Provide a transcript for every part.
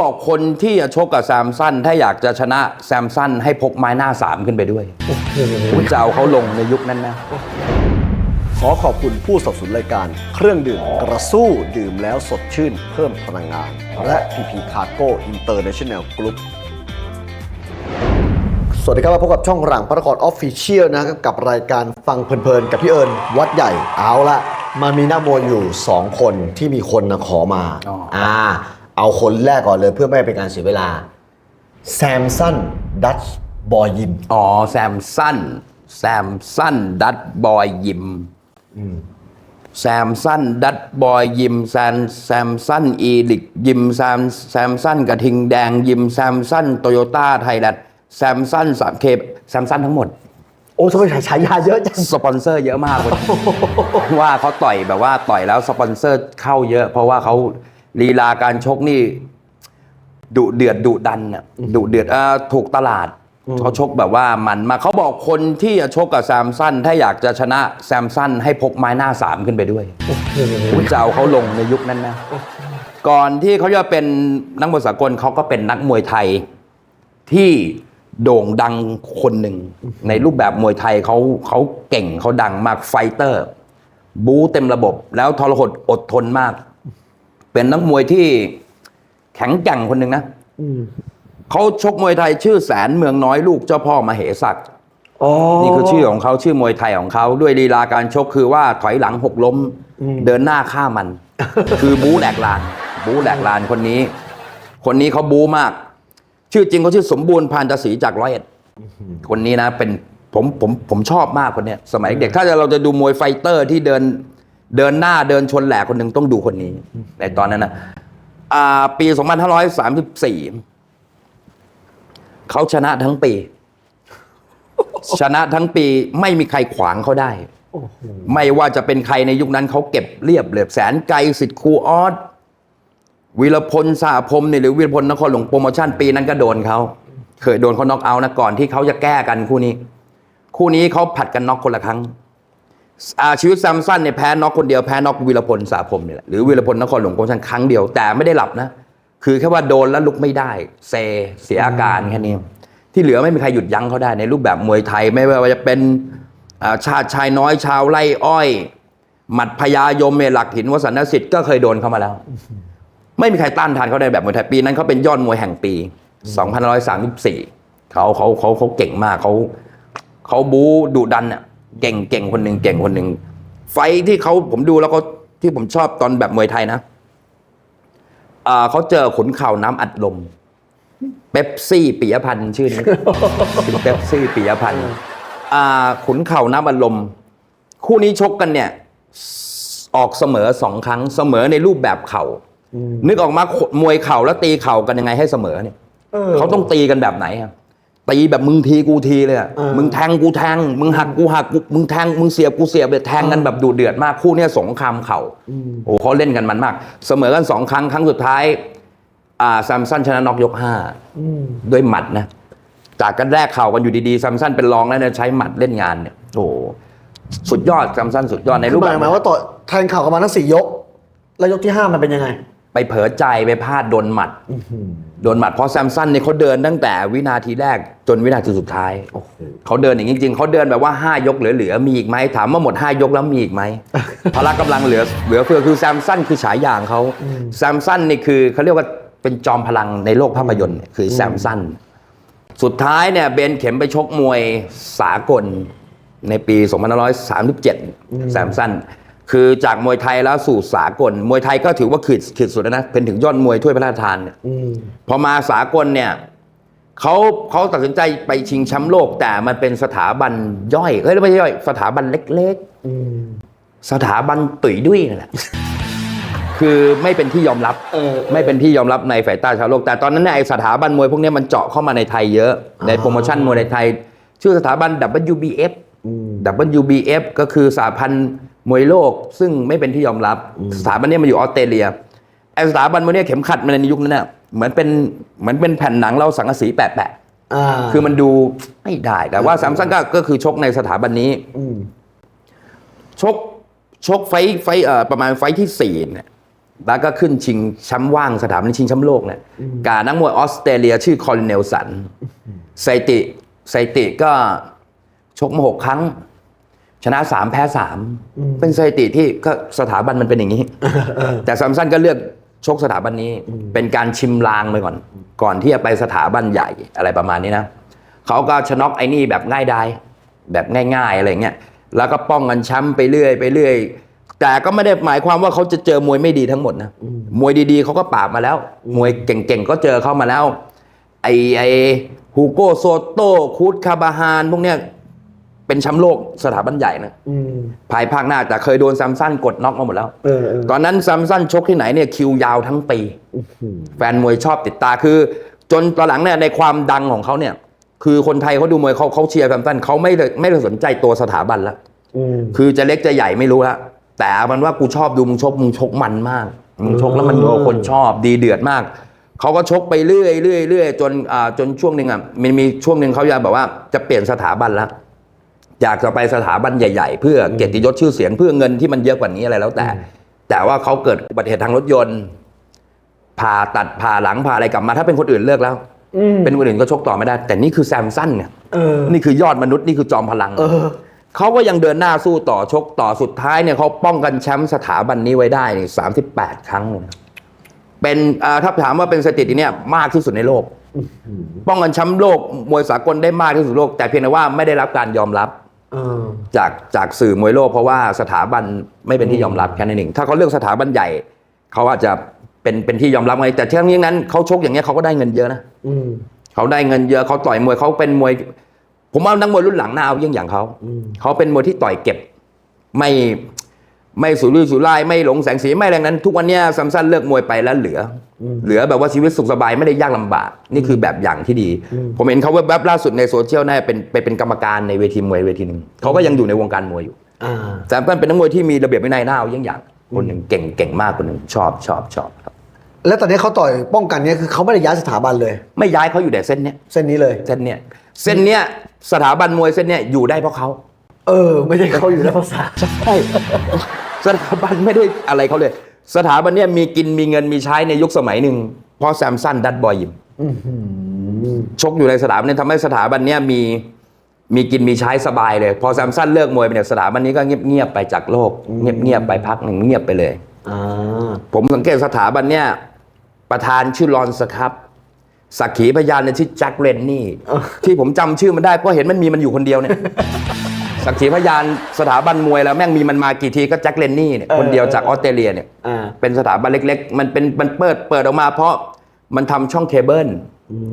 บอกคนที่จะชกกับแซมสันถ้าอยากจะชนะแซมสันให้พกไม้หน้าสามขึ้นไปด้วยคุณจะเอาเขาลงในยุคนั้นนะ ขอขอบคุณผู้สนับสนุนรายการ เครื่องดื่มกระสู้ดื่มแล้วสดชื่นเพิ่มพลังงาน และ PP Cargo International Group สวัสดีครับมาพบกับช่องหลังพระนครออฟฟิเชียลนะครับกับรายการฟังเพลินๆ กับพี่เอิญวัดใหญ่เอาละมันมีนักมวยอยู่ 2 คนที่มีคนนะขอมาอ๋ออ่อ่า เอาคนแรกก่อนเลยเพื่อไม่ให้เป็นการเสียเวลาแซมสันดัชบอยยิมอ๋อแซมสันแซมสันดัตบอยยิมแซมสันดัตบอยยิมแซมแซมสันอีลิกยิมแซมแซมสันกระทิงแดงยิมแซมสันโตโยต้าไทยแลนด์แซมสันสามเคแซมสันทั้งหมด โอ้ทำไมฉายาเยอะจังสปอนเซอร์เยอะมากเลยว่าเขาต่อยแบบว่าต่อยแล้วสปอนเซอร์เข้าเยอะ เพราะว่าเขา ลีลาการชกนี่ดุเดือดดุดันน่ะดุเดือดเอ่อถูกตลาดเขาชกแบบว่ามันมากเขาบอกคนที่จะชกกับแซมสันถ้าอยากจะชนะแซมสันให้พกไม้หน้าสามขึ้นไปด้วยคุณจะเอาเขาลงในยุคนั้นนะก่อนที่เขาจะเป็นนักมวยสากลเขาก็เป็นนักมวยไทยที่โด่งดังคนหนึ่ง ในรูปแบบมวยไทยเขาเขาเก่งเขาดังมากไฟเตอร์ บูเต็มระบบ แล้วทรหดอดทนมาก เป็นนักมวยที่แข็งแกร่งคนหนึ่งนะเขาชกมวยไทยชื่อแสนเมืองน้อยลูกเจ้าพ่อมเหศักดิ์อ๋อนี่คือชื่อของเขาชื่อมวยไทยของเขาด้วยลีลาการชกคือว่าถอยหลังหกล้ม เดินหน้าฆ่ามัน คือบูแหลกลาน บูแหลกลานคนนี้ คนนี้เขาบูมาก ชื่อจริงเขาชื่อสมบูรณ์พานตศรีจากร้อยเอ็ดคนนี้นะเป็นผมผมผมชอบมากคนเนี้ยสมัยเด็กถ้าเราจะดูมวยไฟเตอร์ที่เดิน เดินหน้าเดินชนแหลกคนหนึ่งต้องดูคนนี้ ในตอนนั้นนะอ่า ปี 2534 เขาชนะทั้งปี ชนะทั้งปีไม่มีใครขวางเขาได้ ไม่ว่าจะเป็นใครในยุคนั้นเขาเก็บเรียบเลยแสนไกลสิทธิ์ครูออสวีรพลสาพรหมเนี่ยหรือวีรพลนครหลวงโปรโมชั่นปีนั้นก็โดนเขาเคยโดนเขาน็อกเอาท์นะก่อนที่เขาจะแก้กันคู่นี้ คู่นี้เขาผัดกันน็อกคนละครั้งอ่า ชีวิตแซมสันเนี่ยแพ้น็อกคนเดียวแพ้น็อกวีรพลสาพรหมเนี่ยแหละหรือวีรพลนครหลวงโปรโมชั่นครั้งเดียวแต่ไม่ได้หลับนะ คือแค่ว่าโดนแล้วลุกไม่ได้ เซเสียอาการแค่นี้ที่เหลือไม่มีใครหยุดยั้งเขาได้ในรูปแบบมวยไทยไม่ว่าจะเป็นอ่าชาติชายน้อยชาวไร่อ้อย หมัดพญายมเมหลักหินวสันตสิทธิ์ก็เคยโดนเข้ามาแล้ว ไม่มีใครต้านทานเขาได้แบบมวยไทยปีนั้นเขาเป็นยอดมวยแห่งปี2534เขาเขาเขาเขาเก่งมากเขาเขาบูดุดันอะ เก่งเก่งคนหนึ่งเก่งคนหนึ่งไฟท์ที่เขาผมดูแล้วเขาที่ผมชอบตอนแบบมวยไทยนะอ่าเขาเจอขุนเข่าน้ำอัดลมเป๊ปซี่ปิยพันธ์ชื่อนี้คือเป๊ปซี่ปิยพันธ์อ่าขุนเข่าน้ำอัดลมคู่นี้ชกกันเนี่ย ออกเสมอสองครั้งเสมอในรูปแบบเข่านึกออกมามวยเข่าแล้วตีเข่ากันยังไงให้เสมอเนี่ยเออเขาต้องตีกันแบบไหนอะ ตีแบบมึงทีกูทีเลยอะเออ มึงแทงกูแทง มึงหักกูหักกูมึงแทงมึงเสียบกูเสียบเลยแทงกันแบบดูเดือดมากคู่เนี้ยสงครามเข่าโอ้เขาเล่นกันมันมาก เสมอกันสองครั้งครั้งสุดท้าย อ่าซัมซันชนะน็อกยกห้าด้วยหมัดนะ จากกันแรกเข่ากันอยู่ดีๆซัมซันเป็นรองแล้วเนี่ยใช้หมัดเล่นงานเนี่ยโอ้โหสุดยอดซัมซันสุดยอดในในรูรูปปแบแบบบหมายว่าต่อแทงเข่ากันมาทั้งสี่ยก แล้วยกที่ห้ามันเป็นยังไง ไปเผลอใจไปพลาดโดนหมัด โดนหมัดเพราะแซมสันเนี่ยเขาเดินตั้งแต่วินาทีแรกจนวินาทีสุดท้ายโอ้โหเขาเดินอย่างนี้จริงๆเขาเดินแบบว่า 5 ยกเหลือๆมีอีกไหมถามว่าหมด 5 ยกแล้วมีอีกไหมพละกำลังเหลือเหลือเฟือคือแซมสันคือฉายาของเขาแซมสันนี่คือเขาเรียกว่าเป็นจอมพลังในโลกภาพยนตร์เนี่ยคือแซมสันสุดท้ายเนี่ยเบนเข็มไปชกมวยสากลในปี 2537 แซมสัน คือจากมวยไทยแล้วสู่สากล มวยไทยก็ถือว่าขีดขีดสุดแล้วนะ เป็นถึงยอดมวยถ้วยพระราชทานเนี่ยพอมาสากลเนี่ยเขาเขาตัดสินใจไปชิงแชมป์โลก แต่มันเป็นสถาบันย่อยเอ้ยไม่ใช่ย่อย สถาบันเล็กๆสถาบันตุ๋ยดุ้ยนั่นแหละ คือไม่เป็นที่ยอมรับ เออ ไม่เป็นที่ยอมรับในสายตาชาวโลก แต่ตอนนั้นเนี่ยไอสถาบันมวยพวกเนี้ยมันเจาะเข้ามาในไทยเยอะ ในโปรโมชั่นมวยในไทย ชื่อสถาบัน WBF WBF ก็คือสหพันธ์ มวยโลกซึ่งไม่เป็นที่ยอมรับ สถาบันเนี้มันอยู่ออสเตรเลียไอสถาบันมวยเนี้ยเข็มขัดมันในยุคนั้นน่ะเหมือนเป็นเหมือนเป็นแผ่นหนังเราสังกะสีแปะแปะๆอ่าคือมันดูไม่ได้แต่ว่าสามซันก็ก็คือชกในสถาบันนี้ชกชกไฟท์ไฟท์เอ่อประมาณไฟท์ที่สี่เนี่ยแล้วก็ขึ้นชิงแชมป์ว่างสถาบันชิงแชมป์โลกเนี่ยกับนักมวยออสเตรเลียชื่อคอลินเนลสันสถิติสถิติก็ชกมาหกครั้ง ชนะสามแพ้สามเป็นสถิติที่ก็สถาบันมันเป็นอย่างนี้ แต่ซัมซันก็เลือกชกสถาบันนี้เป็นการชิมลางไปก่อน ก่อนที่จะไปสถาบันใหญ่อะไรประมาณนี้นะเขาก็ชนกไอ้นี่แบบง่ายดายแบบง่ายๆอะไรเงี้ยแล้วก็ป้องกันแชมป์ไปเรื่อยไปเรื่อยแต่ก็ไม่ได้หมายความว่าเขาจะเจอมวยไม่ดีทั้งหมดนะมวยดีๆเขาก็ปราบมาแล้ว มวยเก่งๆก็เจอเข้ามาแล้ว ไอไอฮูโกโซโต้คูดคาบาฮานพวกเนี้ย เป็นแชมป์โลกสถาบันใหญ่นะอืมภายภาคหน้าแต่เคยโดนซัมซันกดน็อกมาหมดแล้ว เออเออตอนนั้นซัมซันชกที่ไหนเนี่ยคิวยาวทั้งปีแฟนมวยชอบติดตาคือ จนตอนหลังเนี่ยในความดังของเขาเนี่ย คือคนไทยเขาดูมวยเขาเขาเชียร์ซัมซันเขาไม่ได้ไม่ได้สนใจตัวสถาบันแล้วอืม คือจะเล็กจะใหญ่ไม่รู้ละแต่เอามันว่ากูชอบดูมึงชกมึงชกมันมากมึงชกแล้วมันโดนคนชอบดีเดือดมากเขาก็ชกไปเรื่อยเรื่อยเรื่อยจนอ่าจนช่วงหนึ่งอะมันมีช่วงหนึ่งเขาจะแบบว่าจะเปลี่ยนสถาบันแล้ว อยากจะไปสถาบันใหญ่ ๆ เพื่อเกียรติยศชื่อเสียงเพื่อเงินที่มันเยอะกว่านี้อะไรแล้วแต่ แต่ว่าเขาเกิดอุบัติเหตุทางรถยนต์ผ่าตัดผ่าหลังผ่าอะไรกลับมาถ้าเป็นคนอื่นเลิกแล้วอืมเป็นคนอื่นก็ชกต่อไม่ได้ แต่นี่คือแซมสันเนี่ยเออนี่คือยอดมนุษย์นี่คือจอมพลังเออเขาก็ยังเดินหน้าสู้ต่อชกต่อสุดท้ายเนี่ยเขาป้องกันแชมป์สถาบันนี้ไว้ได้นี่สามสิบแปดครั้งเลยนะเป็นอ่าถ้าถามว่าเป็นสถิติเนี่ยมากที่สุดในโลก ป้องกันแชมป์โลกมวยสากลได้มากที่สุดในโลก แต่เพียงแต่ว่าไม่ได้รับการยอมรับเออ จากจากสื่อมวยโลกเพราะว่าสถาบันไม่เป็นที่ยอมรับแค่นั้นเองถ้าเขาเลือกสถาบันใหญ่เขาอาจจะเป็นเป็นที่ยอมรับไงแต่ทั้งนี้นั้นเขาชกอย่างเงี้ยเขาก็ได้เงินเยอะนะอืมเขาได้เงินเยอะเขาต่อยมวยเขาเป็นมวย ผมว่านักมวยรุ่นหลังหน้าเอายิ่งอย่างเขาเขาเป็นมวยที่ต่อยเก็บ ไม่ ไม่สุรุ่ยสุร่ายไม่หลงแสงสีไม่อะไรนั้น ทุกวันเนี้ยซัมซันเลิกมวยไปแล้วเหลืออเหลือแบบว่าชีวิตสุขสบายไม่ได้ยากลำบาก นี่คือแบบอย่างที่ดี ผมเห็นเขาแวบๆล่าสุดในโซเชียลน่าจะเป็นไปเป็นกรรมการในเวทีมวยเวทีหนึ่งเขาก็ยังอยู่ในวงการมวยอยู่อ่าซัมซันเป็นนักมวยที่มีระเบียบวินัยหน้าเอายิ่งอย่างคนหนึ่งเก่งเก่งมากคนหนึ่งชอบชอบชอบครับแล้วตอนนี้เขาต่อยป้องกันเนี่ยคือเขาไม่ได้ย้ายสถาบันเลย ไม่ย้ายเขาอยู่แต่เส้นเนี้ยเส้นนี้เลย เส้นเนี้ยเส้นเนี้ยสถาบันมวยเส้นเนี้ยอยู่ได้เพราะเขา เออ ไม่ได้เขาอยู่ในภาษาใช่สถาบันไม่ได้อะไรเขาเลย สถาบันเนี้ยมีกินมีเงินมีใช้ในยุคสมัยหนึ่งเพราะแซมสันดัตบอยยิมชกอยู่ในสถาบันนี้ทำให้สถาบันเนี้ยมีมีกินมีใช้สบายเลย พอแซมสันเลิกมวยไปเนี่ยสถาบันนี้ก็เงียบเงียบๆไปจากโลก เงียบเงียบๆไปพักหนึ่งเงียบไปเลยอ่าผมสังเกตสถาบันเนี่ยประธานชื่อลอนสครับสักขีพยานเนี่ยชื่อแจ็คเรนนี่ที่ผมจำชื่อมันได้เพราะเห็นมันมีมันอยู่คนเดียวเนี่ย สักขีพยานสถาบันมวยแล้วแม่งมีมันมากี่ทีก็แจ็คเรนนี่เนี่ยคนเดียวจากออสเตรเลียเนี่ยอ่า เป็นสถาบันเล็กๆ มันเป็นมันเปิดเปิดออกมาเพราะมันทำช่องเคเบิล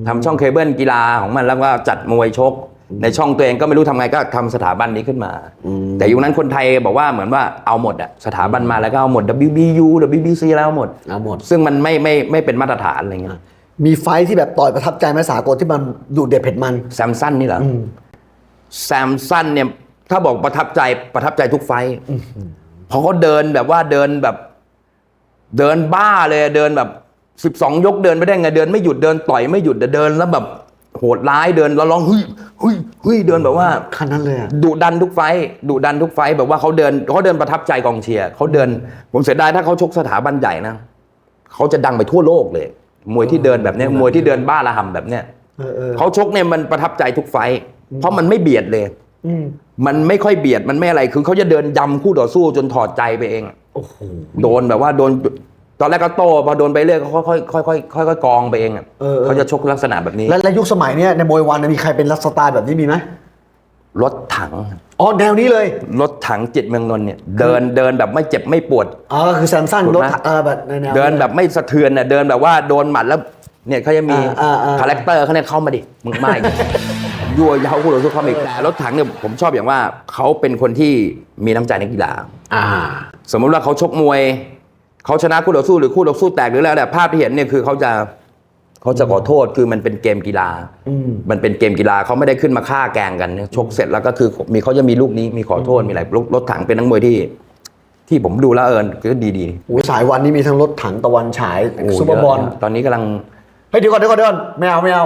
ทำช่องเคเบิลกีฬาของมันแล้วก็จัดมวยชก ในช่องตัวเองก็ไม่รู้ทำไงก็ทำสถาบันนี้ขึ้นมา แต่ยุคนั้นคนไทยบอกว่าเหมือนว่าเอาหมดอะสถาบันมาแล้วก็เอาหมด WBU WBC แล้วเอาหมด เอาหมด ซึ่งมันไม่ไม่ไม่เป็นมาตรฐานอะไรเงี้ย มีไฟท์ที่แบบต่อยประทับใจไหมสากลที่มันดูเด็ดเผ็ดมัน แซมสันนี่เหรออแซมสันเนี่ย ถ้าบอกประทับใจประทับใจทุกไฟท์เพราะเขาเดินแบบว่าเดินแบบ เดินบ้าเลยเดินแบบสิบสองยกเดินไม่ได้ไงเดินไม่หยุดเดินต่อยไม่หยุดเดินแล้วแบบโหดร้ายเดินแล้วร้องเฮ้ยเฮ้ยเฮ้ยเดินแบบว่าขนาดนั้นเลยอะดุดันทุกไฟต์ดุดันทุกไฟต์แบบว่าเขาเดินเขาเดินประทับใจกองเชียร์เขาเดิน ผมเสียดายถ้าเขาชกสถาบันใหญ่นะเขาจะดังไปทั่วโลกเลย มวยที่เดินแบบเนี้ยมวยที่เดินบ้าระห่ำแบบเนี้ยเออเออเขาชกเนี่ยมันประทับใจทุกไฟต์เพราะมันไม่เบียดเลย อืม มันไม่ค่อยเบียดมันไม่อะไรคือเขาจะเดินยำคู่ต่อสู้จนถอดใจไปเองโอ้โหโดนแบบว่าโดนตอนแรกก็โต้พอโดนไปเรื่อยเขาค่อยๆค่อยๆค่อยๆกองไปเองอะเออเออ เขาจะชกลักษณะแบบนี้แล้วแล้วยุคสมัยเนี้ยในมวยวันเนี่ยมีใครเป็นลักษณะสไตล์แบบนี้มีไหมรถถัง อ๋อแนวนี้เลยรถถังจิตเมืองนนท์เนี่ยเดินเดินแบบไม่เจ็บไม่ปวด อ๋อคือแซมสันถูกรไหมถเออแบบในแนว เดินแบบไม่สะเทือนน่ะเดินแบบว่าโดนหมัดแล้วเนี่ยเขาจะมีอ่าอ่าอ่า คาแรคเตอร์เขาเนี่ยเข้ามาดิมึงไม่ ยั่วเย้าคู่ต่อสู้เข้ามาอีกแต่รถถังเนี่ยผมชอบอย่างว่าเขาเป็นคนที่มีน้ำใจในกกีฬาอ่า สมมติว่าเขาชกมวยเขาชนะคู่ต่อสู้หรือคู่ต่อสู้แตกหรือแล้วแต่ภาพที่เห็นเนี่ยคือเขาจะเขาจะขอโทษคือมันเป็นเกมกีฬาอืมมันเป็นเกมกีฬาเขาไม่ได้ขึ้นมาฆ่าแกล้งกัน ชกเสร็จแล้วก็คือมีเขาจะมีลูกนี้มีขอโทษมีอะไรรถรถถังเป็นนักมวยที่ ที่ผมดูแล้วเอิญก็ดีดีโอ้ยสายวันนี้มีทั้งรถถังตะวันฉายโอ้ซูเปอร์บอลเยะตอนนี้กำลังเฮ้ยเดี๋ยวก่อนเดี๋ยวก่อนเดี๋ยวก่อนไม่เอาไม่เอา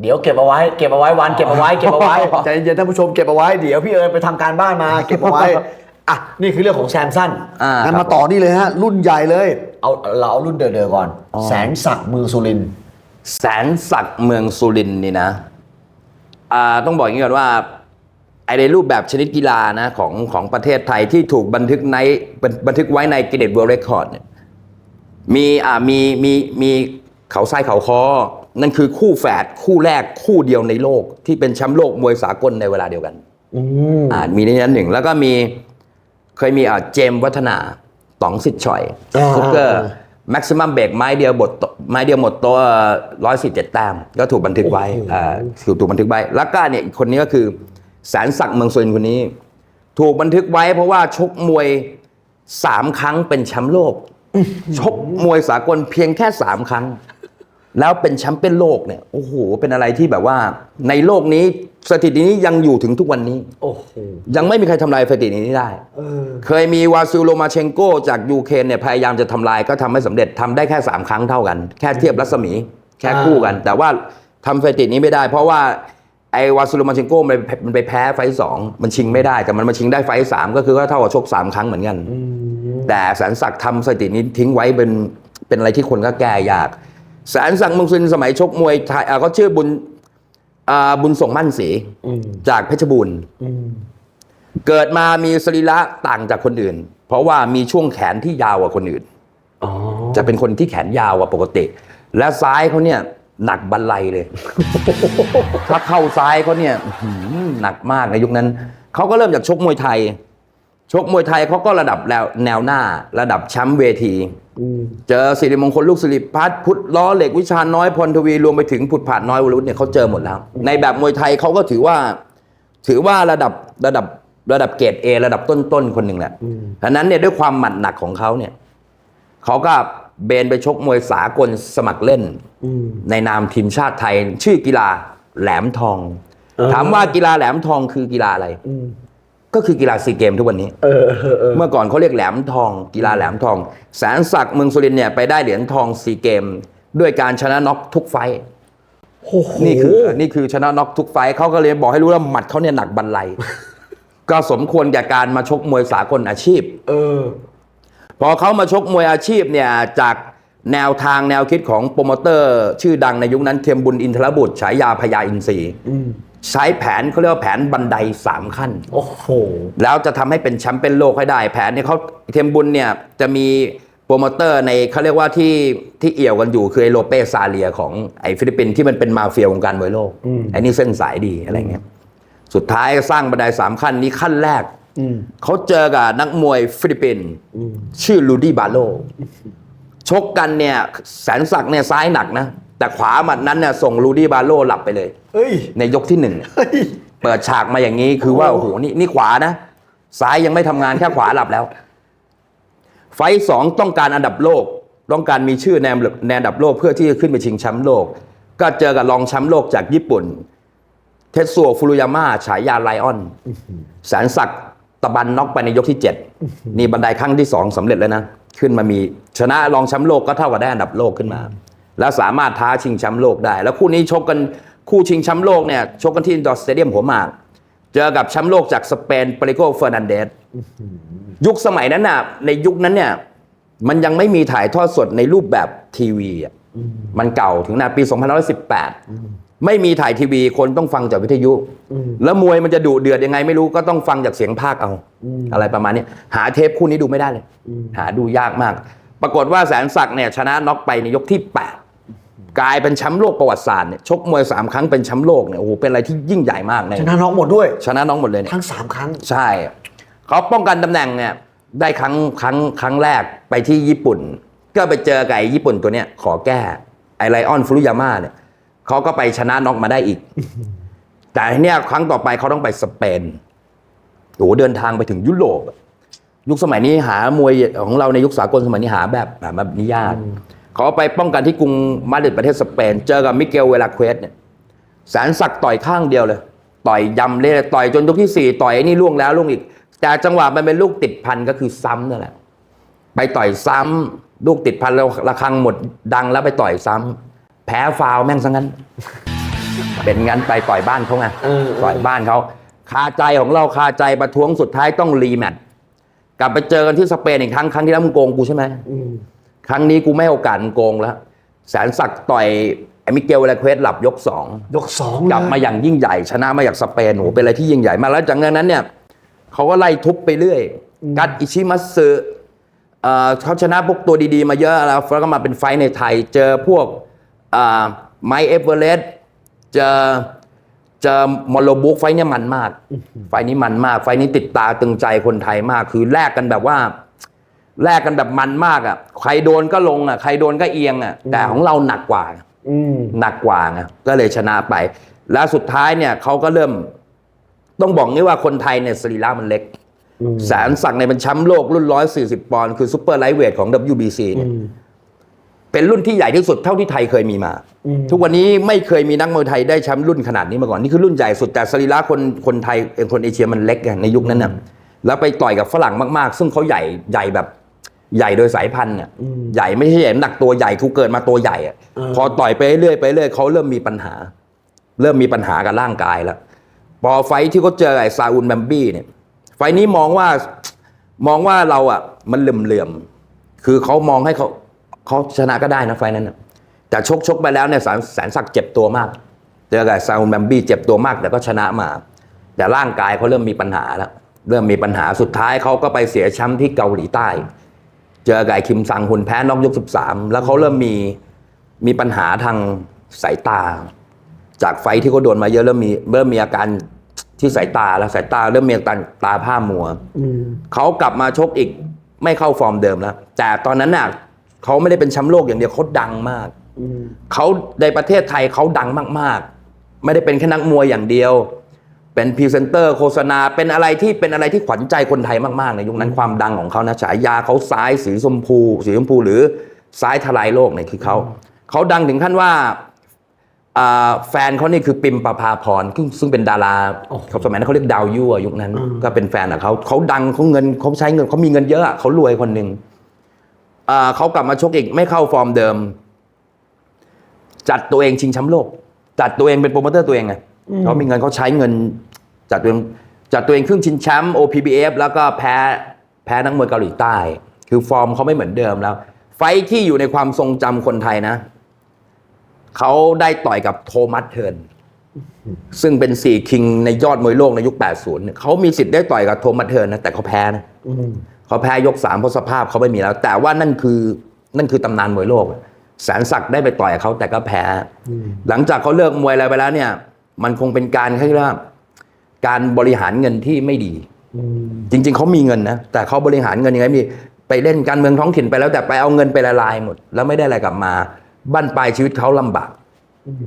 เดี๋ยวเก็บเอาไว้เก็บเอาไว้วันเก็บเอาไว้เก็บเอาไว้ใจเย็นๆท่านผู้ชมเก็บเอาไว้เดี๋ยวพี่เอิญไปทำการบ้านมา เก็บเอาไว้อะนี่คือเรื่องของแซมสันอ่างั้นครับมาต่อนี่เลยฮะ รุ่นใหญ่เลย เอาเราเอารุ่นเดิมๆก่อนอ๋อแสนศักดิ์เมืองสุรินทร์แสนศักดิ์เมืองสุรินทร์นี่นะอ่าต้องบอกอย่างนี้ก่อนว่าไอในรูปแบบชนิดกีฬานะของของประเทศไทยที่ถูกบันทึกในบันบันทึกไว้ในกินเนสเวิลด์เรคคอร์ดเนี่ยมีอ่ามีมีมี เขาทรายเขาคอ นั่นคือคู่แฝดคู่แรกคู่เดียวในโลก ที่เป็นแชมป์โลกมวยสากลในเวลาเดียวกันอืมอ่ามีในนั้นหนึ่งแล้วก็มีเคยมีอ่าเจมส์วัฒนาต๋องสิทธิ์ชอยอ่าฟุกเกอร์แม็กซิมัมเบรกไม้เดียวบทไม้เดียวหมดตัวร้อยสิบเจ็ดแต้มก็ถูกบันทึกไว้อ่าถูกถูกบันทึกไว้แล้วก็เนี่ยอีกคนนี้ก็คือแสนศักดิ์เมืองสุรินทร์คนนี้ ถูกบันทึกไว้เพราะว่าชกมวยสามครั้งเป็นแชมป์โลกชกมวยสากลเพียงแค่สามครั้ง แล้วเป็นแชมป์เปี้ยนโลกเนี่ยโอ้โหเป็นอะไรที่แบบว่า ในโลกนี้สถิตินี้ยังอยู่ถึงทุกวันนี้ โอ้โหยังไม่มีใครทำลายสถิตินี้ได้ เออ เคยมีวาซิลโลมาเชนโกจากยูเครนเนี่ยพยายามจะทำลายก็ทำไม่สำเร็จทำได้แค่ 3 ครั้งเท่ากัน แค่เทียบรัศมีแค่คู่กัน แต่ว่าทำสถิตินี้ไม่ได้ เพราะว่าไอ้วาซิลโลมาเชนโกมันไปมันไปแพ้ไฟท์สองมันชิงไม่ได้แต่มันมาชิงได้ไฟท์สามก็คือว่าเท่ากับชกสามครั้งเหมือนกัน แต่แสนศักดิ์ทำสถิตินี้ทิ้งไว้เป็นเป็นอะไรที่คนก็แก้ยาก แสนศักดิ์เมึงซุนสมัยชกมวยไทยอ่าก็ชื่อบุญอ่าบุญส่งมั่นศรีอืมจากเพชรบูรณ์ อืมเกิดมามีสรีระต่างจากคนอื่น เพราะว่ามีช่วงแขนที่ยาวกว่าคนอื่น อ๋อจะเป็นคนที่แขนยาวกว่าปกติ และซ้ายเขาเนี่ยหนักบันไลเลย ถ้าเข้าซ้ายเขาเนี่ยอื้อหือหนักมากในยุคนั้น เขาก็เริ่มจากชกมวยไทย ชกมวยไทยเขาก็ระดับแนวแนวหน้า ระดับแชมป์เวทีอืม เจอสิริมงคลลูกสิริพัฒน์พุทธล้อเหล็กวิชาน้อยพลทวีรวมไปถึงผุดผาดน้อยวรุษเนี่ยเขาเจอหมดแล้ว ในแบบมวยไทยเขาก็ถือว่า ถือว่าระดับระดับระดับเกรดเอระดับต้นๆคนหนึ่งแหละฉะนั้นเนี่ยด้วยความหมัดหนักของเขาเนี่ยเขาก็เบนไปชกมวยสากลสมัครเล่นอืมในนามทีมชาติไทย ชื่อกีฬาแหลมทองเออถามว่ากีฬาแหลมทองคือกีฬาอะไรอืม ก็คือกีฬาซีเกมทุกวันนี้ เออเออเออเมื่อก่อนเขาเรียกแหลมทอง กีฬาแหลมทอง แสนศักดิ์เมืองสุรินทร์เนี่ยไปได้เหรียญทองซีเกม ด้วยการชนะน็อกทุกไฟท์โอ้โหนี่คือนี่คือชนะน็อกทุกไฟท์เขาก็เลยบอกให้รู้ว่าหมัดเขาเนี่ยหนักบันไล ก็สมควรแก่การมาชกมวยสากลอาชีพ เออ พอเขามาชกมวยอาชีพเนี่ยจาก แนวทางแนวคิดของโปรโมเตอร์ ชื่อดังในยุคนั้นเทียมบุญอินทรบุตรฉายาพญาอินทรีย์อืมใช้แผนเขาเรียกว่าแผนบันไดสามขั้น โอ้โห แล้วจะทำให้เป็นแชมป์เป็นโลกให้ได้ แผนเนี่ยเขาเทมบุญเนี่ยจะมีโปรโมเตอร์ในเขาเรียกว่าที่ที่เอี่ยวกันอยู่คือไอโลเปซาเลียของไอฟิลิปปินส์ที่มันเป็นมาเฟียวงการมวยโลกอืมไอนี่เส้นสายดีอะไรเงี้ย สุดท้ายสร้างบันไดสามขั้นนี้ขั้นแรกอืมเขาเจอกับนักมวยฟิลิปปินส์อืมชื่อลูดี้บาโล ชกกันเนี่ยแสนศักดิ์เนี่ยซ้ายหนักนะ แต่ขวาหมัดนั้นเนี่ยส่งลูดี้บาโลหลับไปเลยเฮ้ย ในยกที่หนึ่งเฮ้ย เปิดฉากมาอย่างนี้คือว่าโอ้โหนี่นี่ขวานะ ซ้ายยังไม่ทำงานแค่ขวาหลับแล้ว ไฟท์สองต้องการอันดับโลก ต้องการมีชื่อในอันดับในอันดับโลกเพื่อที่จะขึ้นไปชิงแชมป์โลก ก็เจอกับรองแชมป์โลกจากญี่ปุ่น เทสโซฟุรุยาม่าฉายาไลออน แสนศักดิ์ตะบันน็อกไปในยกที่7นี่บันไดครั้งที่2สำเร็จแล้วนะ ขึ้นมามีชนะรองแชมป์โลกก็เท่ากับได้อันดับโลกขึ้นมา แล้วสามารถท้าชิงแชมป์โลกได้ แล้วคู่นี้ชกกันคู่ชิงแชมป์โลกเนี่ยชกกันที่ดอสเตเดียมหัวหมาก เจอกับแชมป์โลกจากสเปนปริโกเฟอร์นันเดสยุคสมัยนั้นน่ะในยุคนั้นเนี่ยมันยังไม่มีถ่ายทอดสดในรูปแบบทีวีอะมันเก่าถึงนาปี 2518 ไม่มีถ่ายทีวีคนต้องฟังจากวิทยุ แล้วมวยมันจะดุเดือดยังไงไม่รู้ก็ต้องฟังจากเสียงภาคเอา อะไรประมาณนี้หาเทปคู่นี้ดูไม่ได้เลย หาดูยากมาก ปรากฏว่าแสนศักดิ์เนี่ยชนะน็อกไปในยกที่ 8 กลายเป็นแชมป์โลกประวัติศาสตร์เนี่ยชกมวยสามครั้งเป็นแชมป์โลกเนี่ยโอ้โหเป็นอะไรที่ยิ่งใหญ่มากในชนะน็อกหมดด้วย ชนะน้องหมดเลยเนี่ยทั้งสามครั้งใช่เขาป้องกันตำแหน่งเนี่ยได้ครั้งครั้งครั้งแรกไปที่ญี่ปุ่น ก็ไปเจอกับไอ้ญี่ปุ่นตัวเนี้ยขอแก้ไอไลออนฟรุยาม่าเนี่ย เขาก็ไปชนะน็อกมาได้อีก แต่ทีเนี่ยครั้งต่อไปเขาต้องไปสเปนโอ้โหเดินทางไปถึงยุโรปอะยุคสมัยนี้หามวยของเราในยุคสากลสมัยนี้หาแบบหาแบบนี้ยากเขาไปป้องกันที่กรุงมาดริดประเทศสเปน เจอกับมิเกลเวลาเควสเนี่ยแสนศักดิ์ต่อยข้างเดียวเลย ต่อยยำเลยต่อยจนยกที่สี่ต่อยไอ้นี่ล่วงแล้วล่วงอีก แต่จังหวะมันเป็นลูกติดพันก็คือซ้ำนั่นแหละไปต่อยซ้ำลูกติดพันแล้วระฆังหมดดังแล้วไปต่อยซ้ำ แพ้ฟาวล์แม่งซะงั้น เป็นงั้นไปต่อยบ้านเขาไงเออเออต่อยบ้านเขาคาใจของเราคาใจประท้วงสุดท้ายต้องรีแมตช์กลับไปเจอกันที่สเปนอีกครั้งครั้งที่แล้วมึงโกงกูใช่ไหมอืมครั้งนี้กูไม่ให้โอกาสมึงโกงแล้วแสนศักดิ์ต่อยไอ้มิเกลเวลาเควสหลับยกสองยกสองกลับมาอย่างยิ่งใหญ่ ชนะมาจากสเปนโหเป็นอะไรที่ยิ่งใหญ่มากแล้วจากนั้นเนี่ยเขาก็ไล่ทุบไปเรื่อย กัดอิชิมัตสึเอ่อเขาชนะพวกตัวดีๆ มาเยอะแล้วแล้วก็มาเป็นไฟท์ในไทย เจอพวก ไมเอเวอเรสต์เจอเจอมอลโลบุกไฟท์เนี่ยมันมากไฟท์นี้มันมาก ไฟท์นี้ติดตาตึงใจคนไทยมาก คือแลกกันแบบว่าแลกกันแบบมันมากอะ ใครโดนก็ลงอะ ใครโดนก็เอียงอะ แต่ของเราหนักกว่าอืมหนักกว่าไงก็เลยชนะไป แล้วสุดท้ายเนี่ยเขาก็เริ่ม ต้องบอกงี้ว่าคนไทยเนี่ยสรีระมันเล็กแสนศักดิ์ในยเป็นแชมป์โลกรุ่น140ปอนด์คือซูเปอร์ไลท์เวทของ WBC เนี่ย เป็นรุ่นที่ใหญ่ที่สุดเท่าที่ไทยเคยมีมา ทุกวันนี้ไม่เคยมีนักมวยไทยได้แชมป์รุ่นขนาดนี้มาก่อน นี่คือรุ่นใหญ่สุดแต่สรีระคนคนไทยเอ่อคนเอเชียมันเล็กไงในยุคนั้นน่ะแล้วไปต่อยกับฝรั่งมากๆ ซึ่งเขาใหญ่ใหญ่แบบใหญ่โดยสายพันธุ์เนี่ยใหญ่ไม่ใช่ใหญ่น้ำหนักตัวใหญ่ทุกเกิดมาตัวใหญ่อะพอต่อยไปเรื่อยไปเรื่อยเขาเริ่มมีปัญหา เริ่มมีปัญหากับร่างกายแล้วพอไฟท์ที่เขาเจอไอ้ซาอุลแบมบี้เนี่ย ไฟท์นี้มองว่ามองว่าเราอะ มันเหลื่อมๆคือเขามองให้เขา เขาชนะก็ได้นะไฟท์นั้นน่ะแต่ชกชกไปแล้วเนี่ยแสนแสนศักดิ์เจ็บตัวมากเจอกับซาอุลแบมบี้เจ็บตัวมาก แต่ก็ชนะมา แต่ร่างกายเขาเริ่มมีปัญหาแล้วเริ่มมีปัญหาสุดท้ายเขาก็ไปเสียแชมป์ที่เกาหลีใต้ เจอกับไอ้คิมซังหุนแพ้น็อกยกสิบสามแล้วเขาเริ่มมีมีปัญหาทางสายตา จากไฟที่เขาโดนมาเยอะเริ่มมีเริ่มมีอาการที่สายตาแล้วสายตาเริ่มมีอาการตาผ้ามัวเขากลับมาชกอีกไม่เข้าฟอร์มเดิมแล้ว แต่ตอนนั้นน่ะ เขาไม่ได้เป็นแชมป์โลกอย่างเดียวเขาดังมากเขาในประเทศไทยเขาดังมากๆ ไม่ได้เป็นแค่นักมวยอย่างเดียว เป็นพรีเซนเตอร์โฆษณาเป็นอะไรที่เป็นอะไรที่ขวัญใจคนไทยมากๆในยุคนั้นความดังของเขานะฉายาเขาซ้ายสีชมพู สีชมพูหรือซ้ายทลายโลกเนี่ยคือเขาเขาดังถึงขั้นว่าอ่าแฟนเขานี่คือปิมประภาพรซึ่งซึ่งเป็นดาราเขาสมัยนั้นเขาเรียกดาวยั่วยุคนั้น ก็เป็นแฟนของเขาเขาดังเขาเงินเขาใช้เงินเขามีเงินเยอะอะเขารวยคนหนึ่งอ่า เขากลับมาชกอีกไม่เข้าฟอร์มเดิม จัดตัวเองชิงแชมป์โลก จัดตัวเองเป็นโปรโมเตอร์ตัวเองไงเขามีเงินเขาใช้เงิน จัดตัวเองจัดตัวเองครึ่งชิงแชมป์ OPBF แล้วก็แพ้แพ้นักมวยเกาหลีใต้ คือฟอร์มเขาไม่เหมือนเดิมแล้ว ไฟท์ที่อยู่ในความทรงจำคนไทยนะเขาได้ต่อยกับโทมัสเทิร์นซึ่งเป็นสี่คิงในยอดมวยโลกในยุค 80เนี่ยเขามีสิทธิ์ได้ต่อยกับโทมัสเทิร์นนะแต่เขาแพ้นะ เขาแพ้ยกสามเพราะสภาพเขาไม่มีแล้ว แต่ว่านั่นคือนั่นคือตำนานมวยโลก แสนศักดิ์ได้ไปต่อยกับเขาแต่ก็แพ้ หลังจากเขาเลิกมวยอะไรไปแล้วเนี่ย มันคงเป็นการเขาเรียกว่าการบริหารเงินที่ไม่ดี จริง ๆเขามีเงินนะแต่เขาบริหารเงินยังไงมีไปเล่นการเมืองท้องถิ่นไปแล้วแต่ไปเอาเงินไปละลายหมด แล้วไม่ได้อะไรกลับมาบ้านปลายชีวิตเขาลำบาก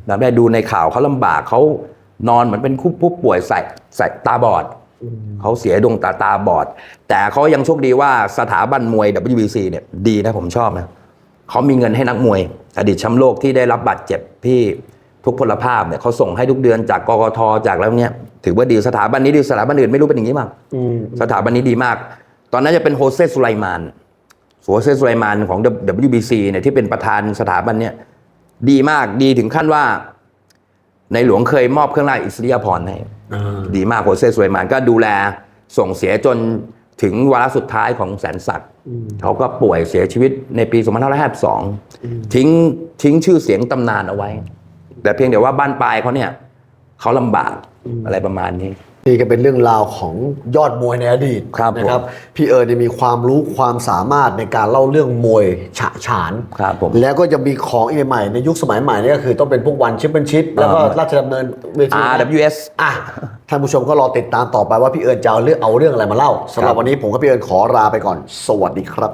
เราได้ดูในข่าวเขาลำบากเขานอนเหมือนเป็นผู้ป่วยใส่ใส่ตาบอด เขาเสียดวงตาตาบอด แต่เขายังโชคดีว่าสถาบันมวย WBC เนี่ยดีนะผมชอบนะเขามีเงินให้นักมวย อดีตแชมป์โลกที่ได้รับบาดเจ็บที่ทุกพลภาพเนี่ยเขาส่งให้ทุกเดือนจากกกทจากแล้วเนี่ยถือว่าดีสถาบันนี้ดีสถาบันอื่นไม่รู้เป็นอย่างนี้มั้งสถาบันนี้ดีมาก ตอนนั้นจะเป็นโฮเซสุไลมานโฮเซสุไลมานของ WBC เนี่ยที่เป็นประธานสถาบันเนี่ยดีมากดีถึงขั้นว่า ในหลวงเคยมอบเครื่องราชอิสริยาภรณ์ให้ดีมากโฮเซสุไลมานก็ดูแลส่งเสียจนถึงวาระสุดท้ายของแสนศักดิ์เขาก็ป่วยเสียชีวิตในปี 2552 ทิ้งทิ้งชื่อเสียงตำนานเอาไว้ แต่เพียงแต่ว่าบ้านปลายเขาเนี่ยเขาลำบากอะไรประมาณนี้ นี่ก็เป็นเรื่องราวของยอดมวยในอดีตครับนะครับ พี่เอิญเนี่ยมีความรู้ความสามารถในการเล่าเรื่องมวยฉะฉานครับผมแล้วก็จะมีของอีกใหม่ในยุคสมัยใหม่นี่ก็คือต้องเป็นพวกวันชิปเป็นชิปแล้วก็ราชดำเนินเวที RWS อะท่านผู้ชมก็รอติดตามต่อไปว่าพี่เอิญจะเอาเรื่องเอาเรื่องอะไรมาเล่าสำหรับครับวันนี้ผมกับพี่เอิญขอลาไปก่อน สวัสดีครับ